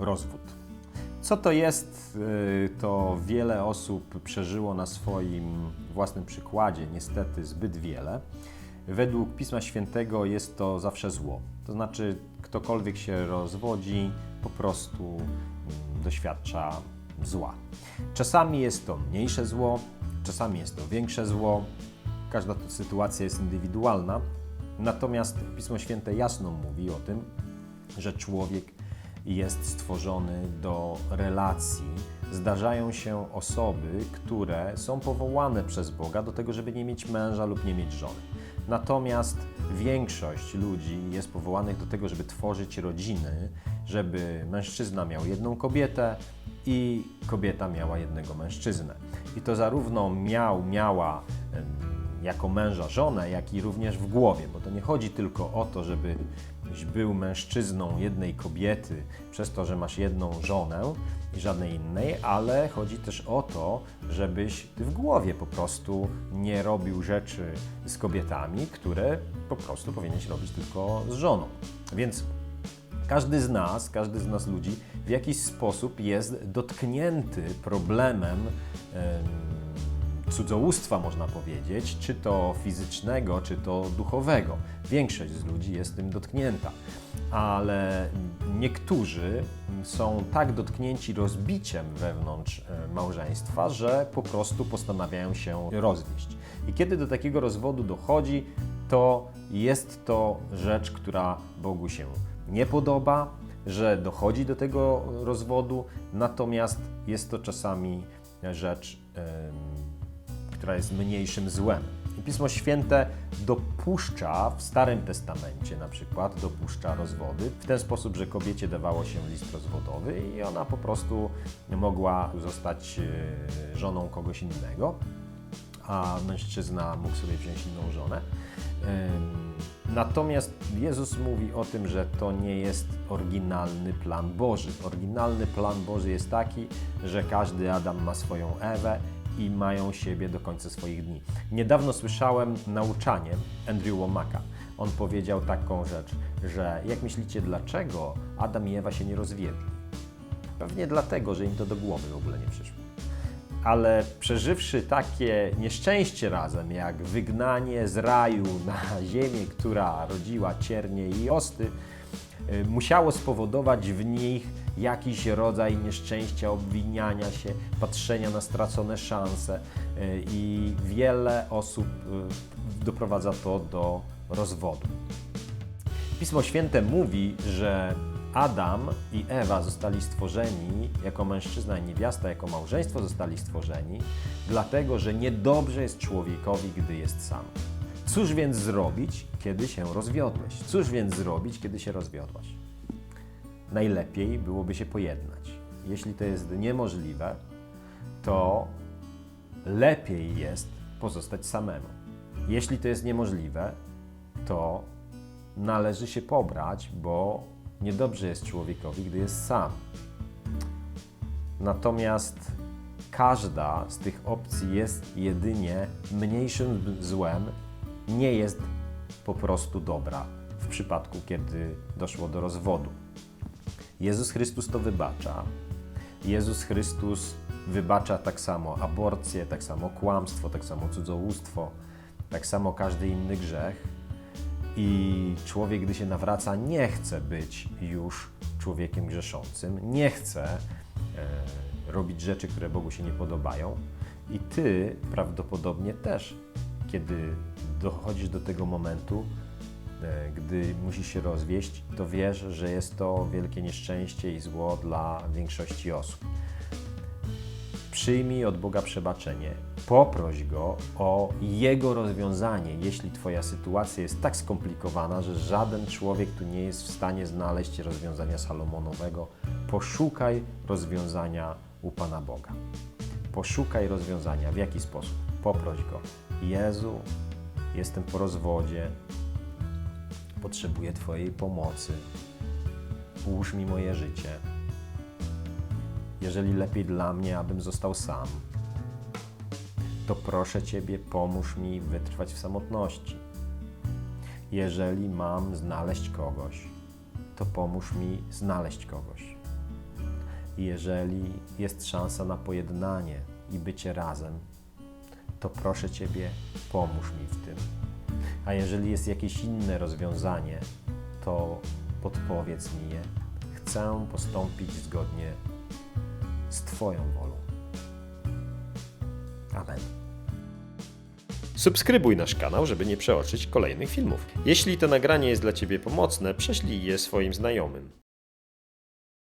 rozwód. Co to jest, y, to wiele osób przeżyło na swoim własnym przykładzie, niestety zbyt wiele. Według Pisma Świętego jest to zawsze zło. To znaczy, ktokolwiek się rozwodzi, po prostu mm, doświadcza zła. Czasami jest to mniejsze zło, czasami jest to większe zło. Każda sytuacja jest indywidualna. Natomiast Pismo Święte jasno mówi o tym, że człowiek jest stworzony do relacji. Zdarzają się osoby, które są powołane przez Boga do tego, żeby nie mieć męża lub nie mieć żony. Natomiast większość ludzi jest powołanych do tego, żeby tworzyć rodziny, żeby mężczyzna miał jedną kobietę i kobieta miała jednego mężczyznę. I to zarówno miał, miała jako męża żonę, jak i również w głowie, bo to nie chodzi tylko o to, żeby był mężczyzną jednej kobiety przez to, że masz jedną żonę i żadnej innej, ale chodzi też o to, żebyś ty w głowie po prostu nie robił rzeczy z kobietami, które po prostu powinieneś robić tylko z żoną. Więc każdy z nas, każdy z nas ludzi w jakiś sposób jest dotknięty problemem em, cudzołóstwa, można powiedzieć, czy to fizycznego, czy to duchowego. Większość z ludzi jest tym dotknięta, ale niektórzy są tak dotknięci rozbiciem wewnątrz e, małżeństwa, że po prostu postanawiają się rozwieść. I kiedy do takiego rozwodu dochodzi, to jest to rzecz, która Bogu się nie podoba, że dochodzi do tego rozwodu, natomiast jest to czasami rzecz, em, która jest mniejszym złem. I Pismo Święte dopuszcza w Starym Testamencie na przykład dopuszcza rozwody w ten sposób, że kobiecie dawało się list rozwodowy i ona po prostu mogła zostać e, żoną kogoś innego, a mężczyzna mógł sobie wziąć inną żonę. Natomiast Jezus mówi o tym, że to nie jest oryginalny plan Boży. Oryginalny plan Boży jest taki, że każdy Adam ma swoją Ewę i mają siebie do końca swoich dni. Niedawno słyszałem nauczanie Andrew Womaka. On powiedział taką rzecz, że jak myślicie, dlaczego Adam i Ewa się nie rozwiedli? Pewnie dlatego, że im to do głowy w ogóle nie przyszło ale przeżywszy takie nieszczęście razem, jak wygnanie z raju na ziemię, która rodziła ciernie i osty, y, musiało spowodować w nich jakiś rodzaj nieszczęścia, obwiniania się, patrzenia na stracone szanse y, i wiele osób y, doprowadza to do rozwodu. Pismo Święte mówi, że Adam i Ewa zostali stworzeni jako mężczyzna i niewiasta, jako małżeństwo zostali stworzeni, dlatego że niedobrze jest człowiekowi, gdy jest sam. Cóż więc zrobić, kiedy się rozwiodłeś? Cóż więc zrobić, kiedy się rozwiodłaś? Najlepiej byłoby się pojednać. Jeśli to jest niemożliwe, to lepiej jest pozostać samemu. Jeśli to jest niemożliwe, to należy się pobrać, bo niedobrze jest człowiekowi, gdy jest sam. Natomiast każda z tych opcji jest jedynie mniejszym złem, nie jest po prostu dobra w przypadku, kiedy doszło do rozwodu. Jezus Chrystus to wybacza. Jezus Chrystus wybacza tak samo aborcję, tak samo kłamstwo, tak samo cudzołóstwo, tak samo każdy inny grzech. I człowiek, gdy się nawraca, nie chce być już człowiekiem grzeszącym, nie chce e, robić rzeczy, które Bogu się nie podobają. I ty prawdopodobnie też, kiedy dochodzisz do tego momentu, e, gdy musisz się rozwieść, to wiesz, że jest to wielkie nieszczęście i zło dla większości osób. Przyjmij od Boga przebaczenie. Poproś Go o Jego rozwiązanie, jeśli Twoja sytuacja jest tak skomplikowana, że żaden człowiek tu nie jest w stanie znaleźć rozwiązania Salomonowego. Poszukaj rozwiązania u Pana Boga. Poszukaj rozwiązania. W jaki sposób? Poproś Go. Jezu, jestem po rozwodzie, potrzebuję Twojej pomocy. Ułóż mi moje życie jeżeli lepiej dla mnie, abym został sam, to proszę Ciebie, pomóż mi wytrwać w samotności. Jeżeli mam znaleźć kogoś, to pomóż mi znaleźć kogoś. Jeżeli jest szansa na pojednanie i bycie razem, to proszę Ciebie, pomóż mi w tym. A jeżeli jest jakieś inne rozwiązanie, to podpowiedz mi je. Chcę postąpić zgodnie z Twoją wolą. Amen. Subskrybuj nasz kanał, żeby nie przeoczyć kolejnych filmów. Jeśli to nagranie jest dla Ciebie pomocne, prześlij je swoim znajomym.